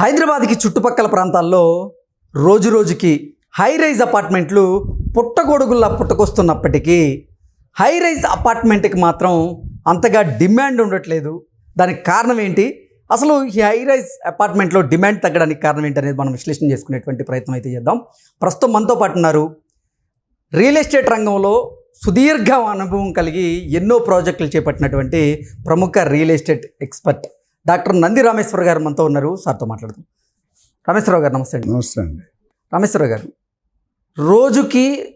హైదరాబాద్కి చుట్టుపక్కల ప్రాంతాల్లో రోజు రోజుకి హై రైజ్ అపార్ట్మెంట్లు పుట్టగొడుగుల్లా పుట్టుకొస్తున్నప్పటికీ హై రైజ్ అపార్ట్మెంట్కి మాత్రం అంతగా డిమాండ్ ఉండట్లేదు. దానికి కారణం ఏంటి? అసలు ఈ హై రైజ్ అపార్ట్మెంట్లో డిమాండ్ తగ్గడానికి కారణం ఏంటి అనేది మనం విశ్లేషణ చేసుకునేటువంటి ప్రయత్నం అయితే చేద్దాం. ప్రస్తుతం మనతో పాటు ఉన్నారు. రియల్ ఎస్టేట్ రంగంలో సుదీర్ఘ అనుభవం కలిగి ఎన్నో ప్రాజెక్టులు చేపట్టినటువంటి ప్రముఖ real estate expert doctor Nandi Rameshwara గారు మనతో ఉన్నారు. సార్తో మాట్లాడుతాం రామేశ్వరరావు గారు నమస్తే అండి. నమస్తే అండి. రామేశ్వరరావు గారు రోజుకి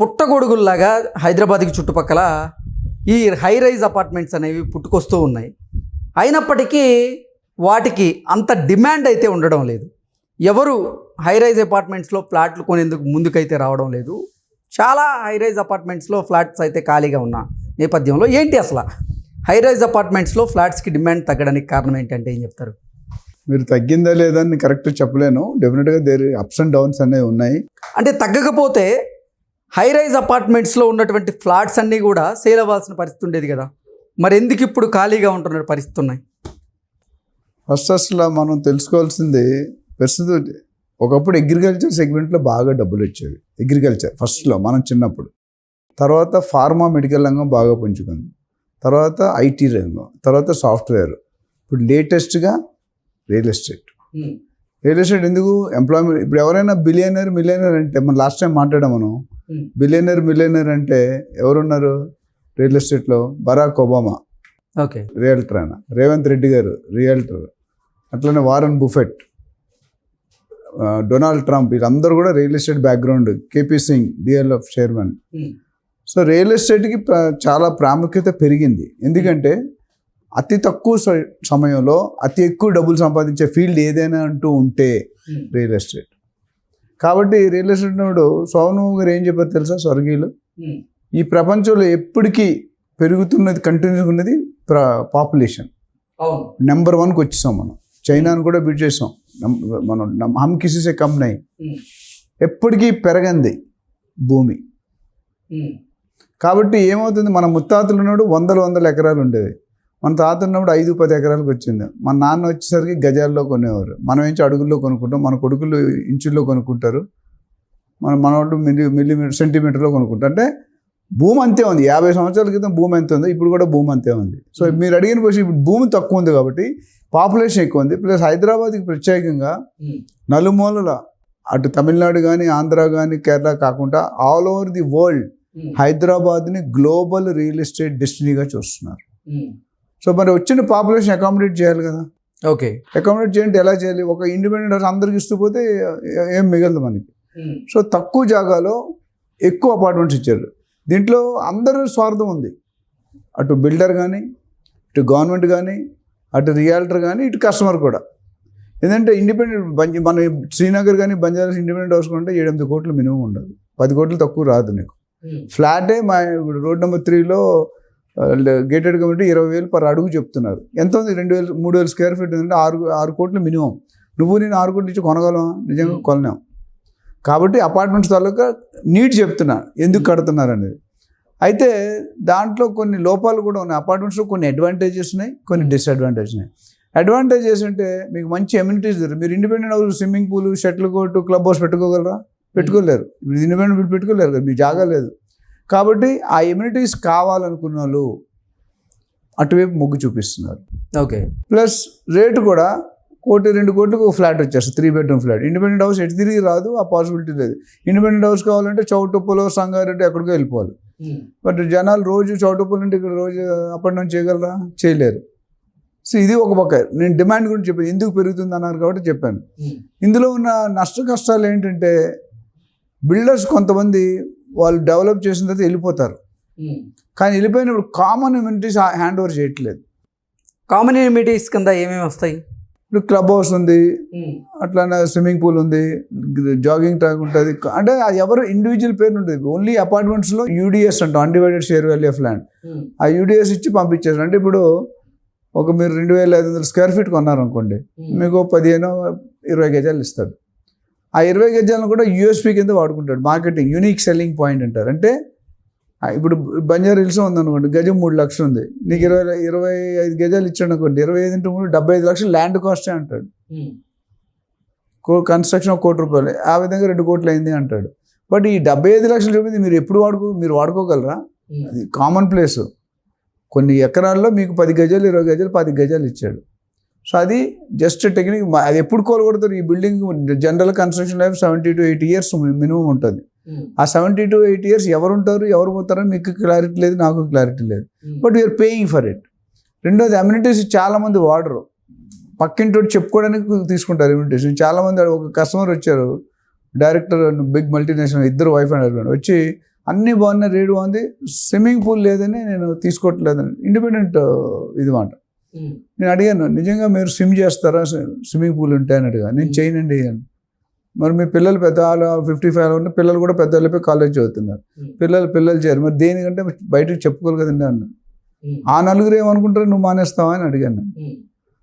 పుట్టగొడుగుల్లాగా హైదరాబాద్కి చుట్టుపక్కల ఈ హై రైజ్ అపార్ట్మెంట్స్ అనేవి పుట్టుకొస్తూ ఉన్నాయి. అయినప్పటికీ వాటికి అంత డిమాండ్ అయితే ఉండడం లేదు. ఎవరు హై రైజ్ అపార్ట్మెంట్స్లో ఫ్లాట్లు కొనేందుకు ముందుకైతే రావడం లేదు. చాలా హై రైజ్ అపార్ట్మెంట్స్లో ఫ్లాట్స్ అయితే ఖాళీగా ఉన్న నేపథ్యంలో ఏంటి అసలు? హై రైజ్ అపార్ట్మెంట్స్లో ఫ్లాట్స్కి డిమాండ్ తగ్గడానికి కారణం ఏంటంటే ఏం చెప్తారు? మీరు తగ్గిందా లేదా అని కరెక్ట్ చెప్పలేను. డెఫినెట్గా దేర్ అప్స్ అండ్ డౌన్స్ అనేవి ఉన్నాయి. అంటే తగ్గకపోతే హై రైజ్ అపార్ట్మెంట్స్లో ఉన్నటువంటి ఫ్లాట్స్ అన్నీ కూడా సేల్ అవ్వాల్సిన పరిస్థితి ఉండేది కదా. మరి ఎందుకు ఇప్పుడు ఖాళీగా ఉంటున్న పరిస్థితి ఉన్నాయి? ఫస్ట్ అసలు మనం తెలుసుకోవాల్సింది ప్రస్తుతం ఒకప్పుడు అగ్రికల్చర్ సెగ్మెంట్లో బాగా డబ్బులు వచ్చేవి. అగ్రికల్చర్ ఫస్ట్లో మనం చిన్నప్పుడు. తర్వాత ఫార్మా మెడికల్ రంగం బాగా పుంజుకుంది. తర్వాత ఐటీ రంగం తర్వాత సాఫ్ట్వేర్. ఇప్పుడు లేటెస్ట్గా రియల్ ఎస్టేట్. రియల్ ఎస్టేట్ ఎందుకు? ఎంప్లాయ్మెంట్ ఇప్పుడు ఎవరైనా బిలియనర్ మిలియనర్ అంటే మనం లాస్ట్ టైం మాట్లాడాం మనం. బిలియనర్ మిలియనర్ అంటే ఎవరున్నారు రియల్ ఎస్టేట్లో? Barack Obama. ఓకే. రియల్టర్ ఆయన. రేవంత్ రెడ్డి గారు రియల్టర్. అట్లనే వారన్ బుఫెట్. Donald Trump. వీళ్ళందరూ కూడా real estate background. KP Singh DLF chairman. So real ఎస్టేట్కి చాలా ప్రాముఖ్యత పెరిగింది. ఎందుకంటే అతి తక్కువ సమయంలో అతి ఎక్కువ డబ్బులు సంపాదించే ఫీల్డ్ ఏదైనా అంటూ ఉంటే రియల్ ఎస్టేట్. కాబట్టి రియల్ ఎస్టేట్ నోడు సోమను గారు ఏం చెప్పారు తెలుసా స్వర్గీయులు? ఈ ప్రపంచంలో ఎప్పటికీ పెరుగుతున్నది కంటిన్యూస్ ఉన్నది పాపులేషన్. నెంబర్ వన్కి వచ్చేసాం మనం. చైనాను కూడా బీట్ చేసాం. మనం హమ్ కిసిసే కంపెనీ. ఎప్పటికీ పెరగంది భూమి. కాబట్టి ఏమవుతుంది? మన ముత్తాతలు ఉన్నప్పుడు వందల వందల ఎకరాలు ఉండేవి మన తాత ఉన్నప్పుడు ఐదు పది ఎకరాలకు వచ్చింది. మన నాన్న వచ్చేసరికి గజాల్లో కొనేవారు. మనం ఏంచి అడుగుల్లో కొనుక్కుంటాం? మన కొడుకులు ఇంచుల్లో కొనుక్కుంటారు. మన మనవాళ్ళు మిల్లీ మిల్లీమీటర్ సెంటీమీటర్లో కొనుక్కుంటారు. అంటే భూమి అంతే ఉంది. యాభై సంవత్సరాల క్రితం భూమి ఎంత ఉందో? ఇప్పుడు కూడా భూమి అంతే ఉంది. సో మీరు అడిగిన క్వశ్చన్ ఇప్పుడు భూమి తక్కువ ఉంది కాబట్టి పాపులేషన్ ఎక్కువ ఉంది. ప్లస్ హైదరాబాద్కి ప్రత్యేకంగా నలుమూలల అటు తమిళనాడు కానీ ఆంధ్ర కానీ కేరళ కాకుండా ఆల్ ఓవర్ ది వరల్డ్ హైదరాబాద్ని గ్లోబల్ రియల్ ఎస్టేట్ డెస్టినీగా చూస్తున్నారు. సో మరి వచ్చిన పాపులేషన్ అకామిడేట్ చేయాలి కదా. ఓకే. అకామిడేట్ చేయండి ఎలా చేయాలి? ఒక ఇండిపెండెంట్ హౌస్ అందరికి ఇస్తూ పోతే ఏ- మిగలదు మనకి. సో తక్కువ జాగాలో ఎక్కువ అపార్ట్మెంట్స్ ఇచ్చారు. దీంట్లో అందరూ స్వార్థం ఉంది. అటు బిల్డర్ కానీ ఇటు గవర్నమెంట్ కానీ అటు రియాల్టర్ కానీ ఇటు కస్టమర్ కూడా. ఏంటంటే ఇండిపెండెంట్ బంజ మన శ్రీనగర్ కానీ బంజారాస్ ఇండిపెండెంట్ హౌస్ కొంటే ఏడెనిమిది కోట్లు మినిమం ఉండదు. పది కోట్లు తక్కువ రాదు నీకు. ఫ్లాటే మా ఇప్పుడు రోడ్ నెంబర్ త్రీలో గేటెడ్ కమిటీ ఇరవై వేలు పర్ అడుగు చెప్తున్నారు. ఎంత ఉంది? రెండు వేలు మూడు వేలు స్క్వేర్ ఫీట్ ఉందంటే ఆరు ఆరు కోట్లు మినిమం. నువ్వు నేను ఆరు కోట్లు ఇచ్చి కొనగలవా? నిజంగా కొనలేం. కాబట్టి అపార్ట్మెంట్స్ తాలూకా నీట్ చెప్తున్నా. ఎందుకు కడుతున్నారు అనేది. అయితే దాంట్లో కొన్ని లోపాలు కూడా ఉన్నాయి. అపార్ట్మెంట్స్లో కొన్ని అడ్వాంటేజెస్ ఉన్నాయి కొన్ని డిసడ్వాంటేజెస్ ఉన్నాయి. అడ్వాంటేజెస్ అంటే మీకు మంచి ఎమ్యూనిటీస్ దొరుకుతాయి. మీరు independent house swimming pool shuttle court club house పెట్టుకోగలరా? పెట్టుకోలేరు. మీరు ఇండిపెండెంట్ వీళ్ళు పెట్టుకోలేరు కదా మీ జాగా లేదు. కాబట్టి ఆ ఎమ్యూనిటీస్ కావాలనుకున్న వాళ్ళు అటువైపు మొగ్గు చూపిస్తున్నారు. ఓకే. ప్లస్ రేటు కూడా కోటి రెండు కోట్లకు ఒక ఫ్లాట్ వచ్చేస్తుంది three bedroom flat. Independent house ఎటు తిరిగి రాదు ఆ పాసిబిలిటీ లేదు. ఇండిపెండెంట్ హౌస్ కావాలంటే చౌటుప్పలో సంగారెడ్డి ఎక్కడికో వెళ్ళిపోవాలి. బట్ జనాలు రోజు చౌటుప్పల నుండి ఇక్కడ రోజు అప్ అండ్ డౌన్ చేయగలరా? చేయలేరు. సో ఇది ఒక పక్క. నేను డిమాండ్ గురించి చెప్పాను ఎందుకు పెరుగుతుంది అన్నారు కాబట్టి చెప్పాను. ఇందులో ఉన్న నష్ట కష్టాలు ఏంటంటే బిల్డర్స్ కొంతమంది వాళ్ళు డెవలప్ చేసిన తర్వాత వెళ్ళిపోతారు. కానీ వెళ్ళిపోయినప్పుడు కామన్ ఇమ్యూనిటీస్ హ్యాండ్ ఓవర్ చేయట్లేదు. కామన్ ఎనిమిటీస్ కింద ఏమేమి వస్తాయి? ఇప్పుడు క్లబ్ హౌస్ ఉంది. అట్లానే స్విమ్మింగ్ పూల్ ఉంది. జాగింగ్ ట్రాక్ ఉంటుంది. అంటే అది ఎవరు ఇండివిజువల్ పేరు ఉంటుంది ఓన్లీ అపార్ట్మెంట్స్లో యూడిఎస్ అంటాం. Undivided share value of land ఆ యూడిఎస్ ఇచ్చి పంపించేసారు అంటే ఇప్పుడు ఒక మీరు రెండు వేల ఐదు వందల స్క్వేర్ ఫీట్ కొన్నారనుకోండి. మీకు పదిహేను ఇరవై గజాలు ఇస్తాడు. ఆ ఇరవై గజాలను కూడా యూఎస్పీ కింద వాడుకుంటాడు. మార్కెటింగ్ యూనిక్ సెల్లింగ్ పాయింట్ అంటారు. అంటే ఇప్పుడు బంజారా హిల్స్ ఉందనుకోండి గజం మూడు లక్షలు ఉంది నీకు ఇరవై ఇరవై ఐదు గజాలు ఇచ్చాడు అనుకోండి ఇరవై ఐదు ఇంటూ మూడు డెబ్బై ఐదు లక్షలు ల్యాండ్ కాస్టే అంటాడు. కో కన్స్ట్రక్షన్ ఒక కోటి రూపాయలు. ఆ విధంగా రెండు కోట్లు అయింది అంటాడు. బట్ ఈ డెబ్బై ఐదు లక్షలు చూపింది మీరు ఎప్పుడు వాడుకో మీరు వాడుకోగలరా? అది కామన్ ప్లేస్ కొన్ని ఎకరాల్లో మీకు పది గజాలు ఇరవై గజాలు పది గజాలు ఇచ్చాడు. సో అది జస్ట్ టెక్నిక్ అది ఎప్పుడు కోలుకొడతారు? ఈ building general construction life seventy to eighty years minimum ఉంటుంది. ఆ సెవెంటీ టు ఎయిట్ ఇయర్స్ ఎవరు ఉంటారు ఎవరు పోతారో మీకు క్లారిటీ లేదు నాకు క్లారిటీ లేదు. But you're paying for it రెండోది అమ్యూనిటీస్ చాలా మంది వాడరు. పక్కింటి చెప్పుకోవడానికి తీసుకుంటారు అమ్యూనిటీస్ చాలా మంది ఒక కస్టమర్ వచ్చారు. డైరెక్టర్ బిగ్ మల్టీనేషనల్ ఇద్దరు వైఫ్ అండ్ హస్బెండ్ వచ్చి అన్నీ బాగున్నాయి రేటు బాగుంది స్విమ్మింగ్ పూల్ లేదని నేను తీసుకోవట్లేదని. ఇండిపెండెంట్ ఇది మాట. నేను అడిగాను నిజంగా మీరు స్విమ్ చేస్తారా? స్విమ్మింగ్ పూల్ ఉంటాయని అడిగా. నేను చేయనండి అని. మరి మీ పిల్లలు పెద్ద వాళ్ళు ఫిఫ్టీ ఫైవ్ ఉన్న పిల్లలు కూడా పెద్ద వాళ్ళపై కాలేజ్ చదువుతున్నారు. పిల్లలు పిల్లలు చేయరు మరి దేనికంటే బయటకు చెప్పుకోవాలి కదండి అన్న. ఆ నలుగురు ఏమనుకుంటారు నువ్వు మానేస్తావా అని అడిగాను నేను.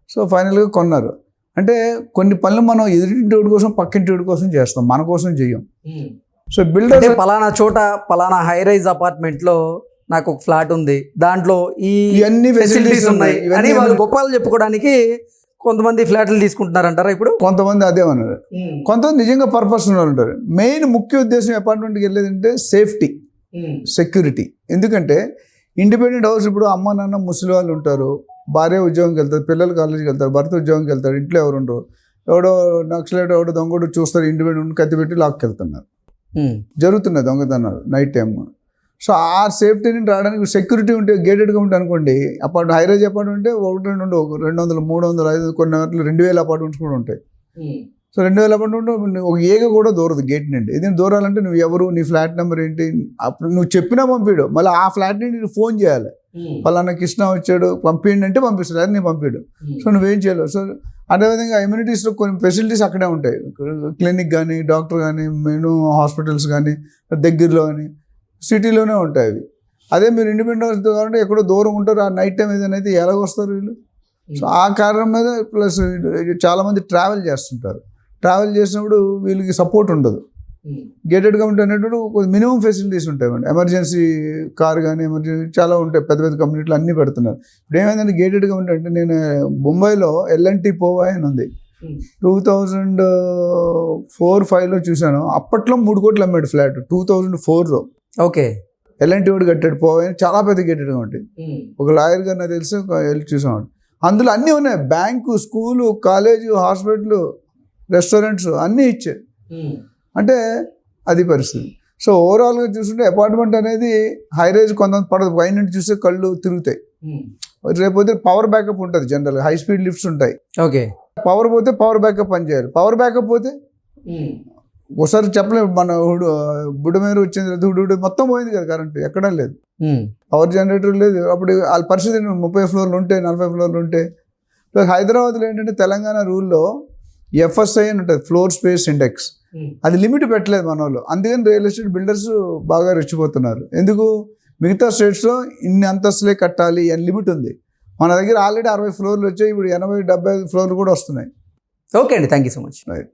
సో ఫైనల్గా కొన్నారు. అంటే కొన్ని పనులు మనం ఎదురింటి కోసం పక్కింటి కోసం చేస్తాం. మన కోసం చెయ్యం. సో అంటే బిల్డర్ పలానా చోట పలానా హై రైజ్ అపార్ట్మెంట్లో నాకు ఒక ఫ్లాట్ ఉంది. దాంట్లో ఈ ఇవన్నీ ఫెసిలిటీస్ ఉన్నాయి. అని వాళ్ళు గొప్పలు చెప్పుకోవడానికి కొంతమంది ఫ్లాట్లు తీసుకుంటున్నారంటారా ఇప్పుడు? కొంతమంది అదే అన్నారు. కొంతమంది నిజంగా పర్పస్ ఉన్న వాళ్ళు ఉంటారు. మెయిన్ ముఖ్య ఉద్దేశం అపార్ట్మెంట్కి వెళ్ళేదంటే సేఫ్టీ సెక్యూరిటీ ఎందుకంటే ఇండిపెండెంట్ హౌస్ ఇప్పుడు అమ్మ నాన్న ముసలి వాళ్ళు ఉంటారు. భార్య ఉద్యోగంకి వెళ్తారు పిల్లలు కాలేజీకి వెళ్తారు భర్త ఉద్యోగంకి వెళ్తారు ఇంట్లో ఎవరు ఉండరు. ఎవడో నక్సలైట్ ఎవడో దొంగడు చూస్తారు ఇండిపెండెంట్ కత్తి పెట్టి లాక్కెళ్తున్నారు ఉమ్, జరుగుతున్నాయి దొంగతనాలు నైట్ టైం సో ఆ సేఫ్టీని రావడానికి సెక్యూరిటీ ఉంటే గేటెడ్గా ఉంటే అనుకోండి అపార్ట్ హైరేజ్ అపార్ట్మెంట్ ఉంటే ఒకటి రెండు ఉండవు. ఒక రెండు వందలు మూడు వందలు ఐదు వందలు, కొన్ని వాటిలో రెండు వేల అపార్ట్మెంట్స్ కూడా ఉంటాయి. సో రెండు వేల అపార్ట్మెంట్ ఒక ఏగ కూడా దూరదు గేట్ నుండి. ఏదైనా దూరాలంటే నువ్వు ఎవరు నీ ఫ్లాట్ నెంబర్ ఏంటి అప్పుడు నువ్వు చెప్పినా పంపిడు. మళ్ళీ ఆ ఫ్లాట్ నుండి నువ్వు ఫోన్ చేయాలి. పలానా కృష్ణ వచ్చాడు పంపించండి అంటే పంపిస్తాడు. అది నేను పంపిడు. సో నువ్వేం చేయలేవు. సో అదేవిధంగా ఇమ్యూనిటీస్లో కొన్ని ఫెసిలిటీస్ అక్కడే ఉంటాయి. క్లినిక్ కానీ డాక్టర్ కానీ మెను హాస్పిటల్స్ కానీ దగ్గరలో కానీ సిటీలోనే ఉంటాయి అవి. అదే మీరు ఇండిపెండెంట్ కాబట్టి ఎక్కడో దూరం ఉంటారు ఆ నైట్ టైం ఏదైనా అయితే ఎలాగ వస్తారు వీళ్ళు? సో ఆ కారణం మీద ప్లస్ చాలామంది ట్రావెల్ చేస్తుంటారు. ట్రావెల్ చేసినప్పుడు వీళ్ళకి సపోర్ట్ ఉండదు. గేటెడ్ కమ్యూనిటీ అనేటువంటి మినిమం ఫెసిలిటీస్ ఉంటాయి ఎమర్జెన్సీ కార్ కానీ ఎమర్జెన్సీ చాలా ఉంటాయి. పెద్ద పెద్ద కమ్యూనిటీలు అన్నీ పెడుతున్నారు. ఇప్పుడు ఏమైందంటే గేటెడ్ కమ్యూనిటీ అంటే నేను ముంబైలో ఎల్ఎన్టీ పోవా అని ఉంది. టూ థౌజండ్ ఫోర్ ఫైవ్లో చూశాను. అప్పట్లో మూడు కోట్లు అమ్మాడు ఫ్లాట్. టూ థౌజండ్ ఫోర్లో. ఓకే. ఎల్ఎన్టీ వాడు కట్టాడు పోవా. అని చాలా పెద్ద గేటెడ్గా ఉంటుంది ఒక లాయర్ గారు నాకు తెలిసి ఒక వెళ్ళి చూసామండి అందులో అన్నీ ఉన్నాయి. Bank school college hospital restaurants అన్నీ ఇచ్చాయి అంటే అది పరిస్థితి. సో ఓవరాల్గా చూస్తుంటే అపార్ట్మెంట్ అనేది హై రేజ్ కొంతమంది పడదు. పైన నుండి చూస్తే కళ్ళు తిరుగుతాయి. రేపోతే పవర్ బ్యాకప్ ఉంటుంది జనరల్గా. హై స్పీడ్ లిఫ్ట్స్ ఉంటాయి. ఓకే. పవర్ పోతే పవర్ బ్యాకప్ పనిచేయాలి పవర్ బ్యాకప్ పోతే ఒకసారి చెప్పలేము మన హుడు బుడమేరు వచ్చింది హుడు హుడు మొత్తం పోయింది కదా కరెంట్ ఎక్కడా లేదు. పవర్ జనరేటర్ లేదు. అప్పుడు వాళ్ళ పరిస్థితి? ముప్పై ఫ్లోర్లు ఉంటే నలభై ఫ్లోర్లు ఉంటే. ప్లస్ హైదరాబాద్లో ఏంటంటే తెలంగాణ రూల్లో ఎఫ్ఎస్ఐ అని ఉంటుంది ఫ్లోర్ స్పేస్ ఇండెక్స్ అది లిమిట్ పెట్టలేదు మన వాళ్ళు. అందుకని రియల్ ఎస్టేట్ బిల్డర్స్ బాగా రెచ్చిపోతున్నారు. ఎందుకు? మిగతా స్టేట్స్లో ఇన్ని అంతస్తులే కట్టాలి అని లిమిట్ ఉంది. మన దగ్గర ఆల్రెడీ అరవై ఫ్లోర్లు వచ్చాయి ఇప్పుడు ఎనభై డెబ్బై ఫ్లోర్లు కూడా వస్తున్నాయి. ఓకే అండి. Thank you so much right